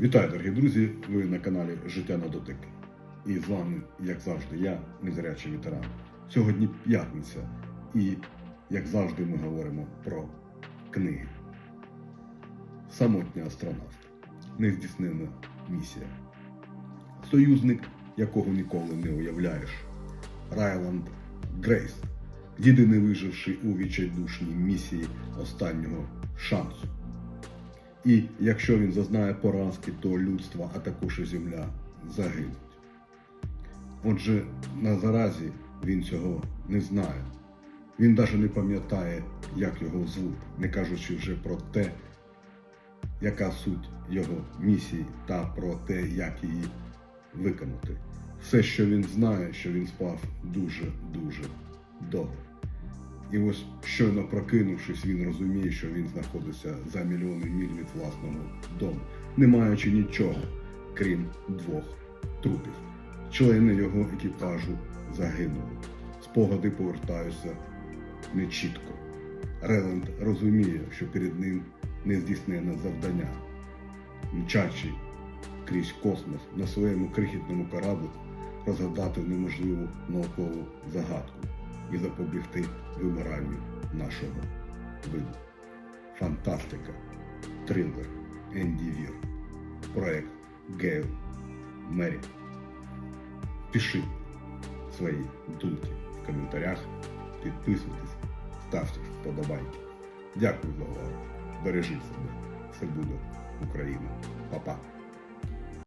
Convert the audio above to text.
Вітаю, дорогі друзі! Ви на каналі Життя на дотик. І з вами, як завжди, я, незрячий ветеран. Сьогодні п'ятниця, і, як завжди, ми говоримо про книги. Самотній астронавт. Нездійснена місія. Союзник, якого ніколи не уявляєш. Райланд Грейс. Єдиний виживший у відчайдушній місії останнього шансу. І якщо він зазнає поразки, то людство, а також і земля загинуть. Отже, на заразі він цього не знає. Він навіть не пам'ятає, як його звуть, не кажучи вже про те, яка суть його місії та про те, як її виконати. Все, що він знає, що він спав дуже-дуже довго. І ось щойно прокинувшись, він розуміє, що він знаходиться за мільйони міль від власного дому, не маючи нічого, крім двох трупів. Члени його екіпажу загинули. Спогади повертаються нечітко. Реленд розуміє, що перед ним нездійснене завдання. Мчачи крізь космос на своєму крихітному кораблі розгадати неможливу наукову загадку і запобігти вимиранню нашого виду. Фантастика, трилер, Енді Вір, проект Гейл Мері. Пишіть свої думки в коментарях, підписуйтесь, ставте вподобайки. Дякую за увагу. Бережіть себе. Все буде Україна. Па-па.